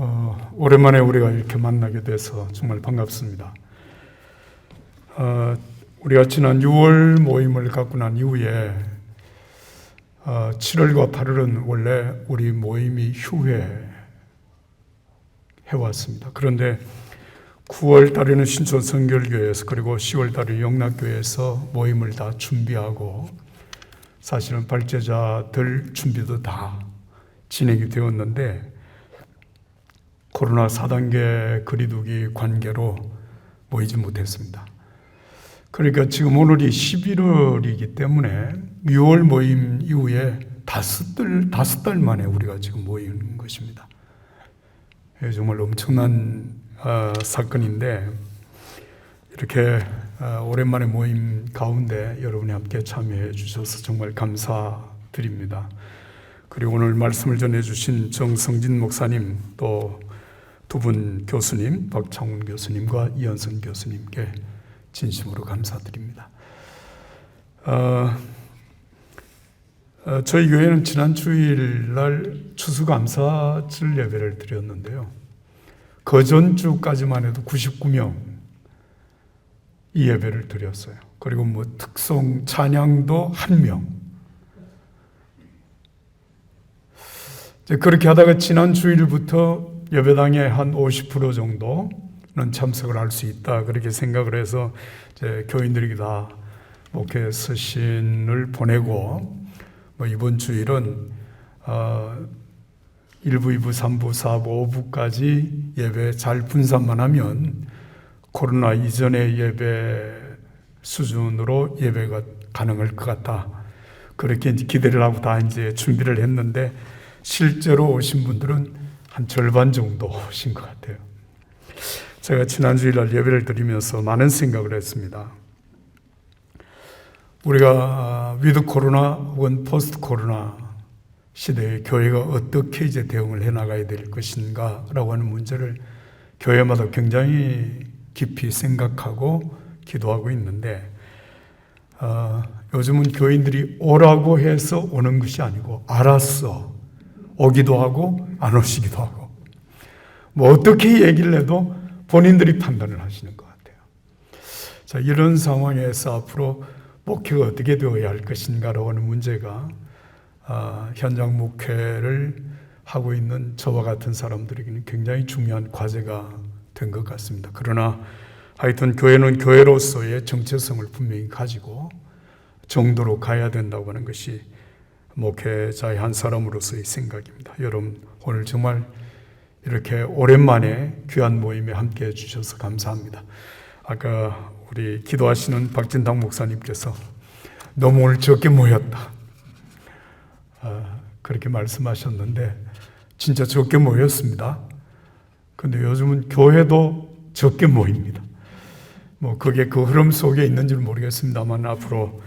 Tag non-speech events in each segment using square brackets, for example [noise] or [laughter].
어, 오랜만에 우리가 이렇게 만나게 돼서 정말 반갑습니다. 어, 우리가 지난 6월 모임을 갖고 난 이후에 어, 7월과 8월은 원래 우리 모임이 휴회 해 왔습니다. 그런데 9월 달에는 신촌 성결교회에서 그리고 10월 달에 영락교회에서 모임을 다 준비하고 사실은 발제자들 준비도 다 진행이 되었는데 코로나 4단계 거리두기 관계로 모이지 못했습니다. 그러니까 지금 오늘이 11월이기 때문에 6월 모임 이후에 다섯 달, 다섯 달 만에 우리가 지금 모이는 것입니다. 예, 정말 엄청난 어, 사건인데 이렇게 어, 오랜만에 모임 가운데 여러분이 함께 참여해 주셔서 정말 감사드립니다. 그리고 오늘 말씀을 전해 주신 정성진 목사님 또 두 분 교수님 박창훈 교수님과 이현선 교수님께 진심으로 감사드립니다. 어, 어, 저희 교회는 지난 주일 날 추수감사절 예배를 드렸는데요. 그 전주까지만 해도 99명 이 예배를 드렸어요. 그리고 뭐 특송 찬양도 한 명. 그렇게 하다가 지난 주일부터 예배당에 한50% 정도는 참석을 할 수 있다 그렇게 생각을 해서 이제 교인들에게 다 목회 서신을 보내고 뭐 이번 주일은 어 1부, 2부, 3부, 4부, 5부까지 예배 잘 분산만 하면 코로나 이전의 예배 수준으로 예배가 가능할 것 같다. 그렇게 기대를 하고 다 이제 준비를 했는데 실제로 오신 분들은 한 절반 정도 오신 것 같아요. 제가 지난 주일날 예배를 드리면서 많은 생각을 했습니다. 우리가 위드 코로나 혹은 포스트 코로나 시대에 교회가 어떻게 이제 대응을 해 나가야 될 것인가라고 하는 문제를 교회마다 굉장히 깊이 생각하고 기도하고 있는데 어, 요즘은 교인들이 오라고 해서 오는 것이 아니고 알았어 오기도 하고 안 오시기도 하고 뭐 어떻게 얘기를 해도 본인들이 판단을 하시는 것 같아요. 자 이런 상황에서 앞으로 목회가 어떻게 되어야 할 것인가라고 하는 문제가 어, 현장 목회를 하고 있는 저와 같은 사람들에게는 굉장히 중요한 과제가 된 것 같습니다. 그러나 하여튼 교회는 교회로서의 정체성을 분명히 가지고 정도로 가야 된다고 하는 것이 목회자의 한 사람으로서의 생각입니다. 여러분 오늘 정말 이렇게 오랜만에 귀한 모임에 함께 해주셔서 감사합니다. 아까 우리 기도하시는 박진당 목사님께서 너무 오늘 적게 모였다. 아, 그렇게 말씀하셨는데 진짜 적게 모였습니다. 근데 요즘은 교회도 적게 모입니다. 뭐 그게 그 흐름 속에 있는지는 모르겠습니다만 앞으로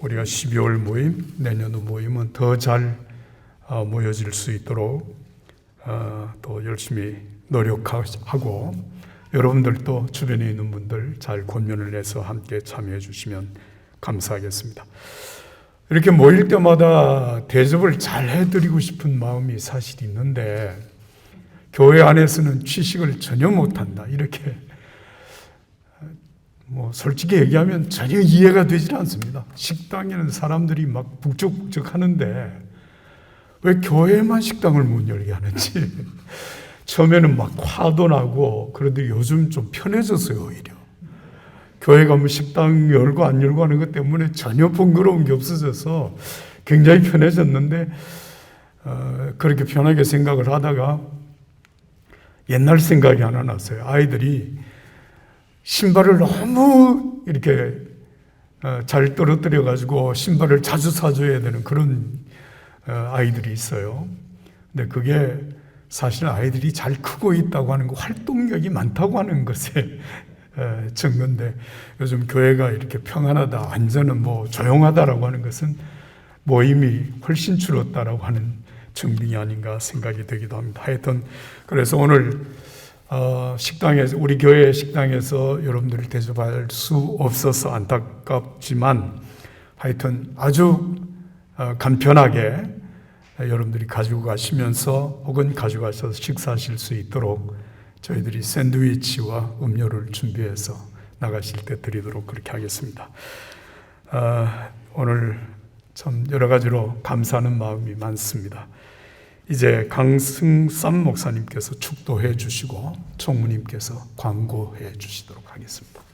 우리가 12월 모임, 내년도 모임은 더 잘 모여질 수 있도록 어, 또 열심히 노력하고 여러분들도 주변에 있는 분들 잘 권면을 해서 함께 참여해 주시면 감사하겠습니다. 이렇게 모일 때마다 대접을 잘 해드리고 싶은 마음이 사실 있는데 교회 안에서는 취식을 전혀 못한다 이렇게 뭐 솔직히 얘기하면 전혀 이해가 되질 않습니다. 식당에는 사람들이 막 북적북적 하는데 왜 교회만 식당을 못 열게 하는지. [laughs] 처음에는 막 화도 나고 그런데 요즘 좀 편해졌어요 오히려. 교회 가면 식당 열고 안 열고 하는 것 때문에 전혀 번거로운 게 없어져서 굉장히 편해졌는데 어, 그렇게 편하게 생각을 하다가 옛날 생각이 하나 났어요. 아이들이 신발을 너무 이렇게 어, 잘 떨어뜨려 가지고 신발을 자주 사줘야 되는 그런 어, 아이들이 있어요. 근데 그게 사실 아이들이 잘 크고 있다고 하는 거 활동력이 많다고 하는 것에 어, 증거인데 요즘 교회가 이렇게 평안하다, 안전은 뭐 조용하다라고 하는 것은 모임이 훨씬 줄었다라고 하는 증빙이 아닌가 생각이 되기도 합니다. 하여튼 그래서 오늘 어, 식당에서 우리 교회 식당에서 여러분들을 대접할 수 없어서 안타깝지만 하여튼 아주 어, 간편하게 여러분들이 가지고 가시면서 혹은 가져가셔서 식사하실 수 있도록 저희들이 샌드위치와 음료를 준비해서 나가실 때 드리도록 그렇게 하겠습니다. 아, 오늘 참 여러 가지로 감사하는 마음이 많습니다. 이제 강승삼 목사님께서 축도해 주시고 총무님께서 광고해 주시도록 하겠습니다.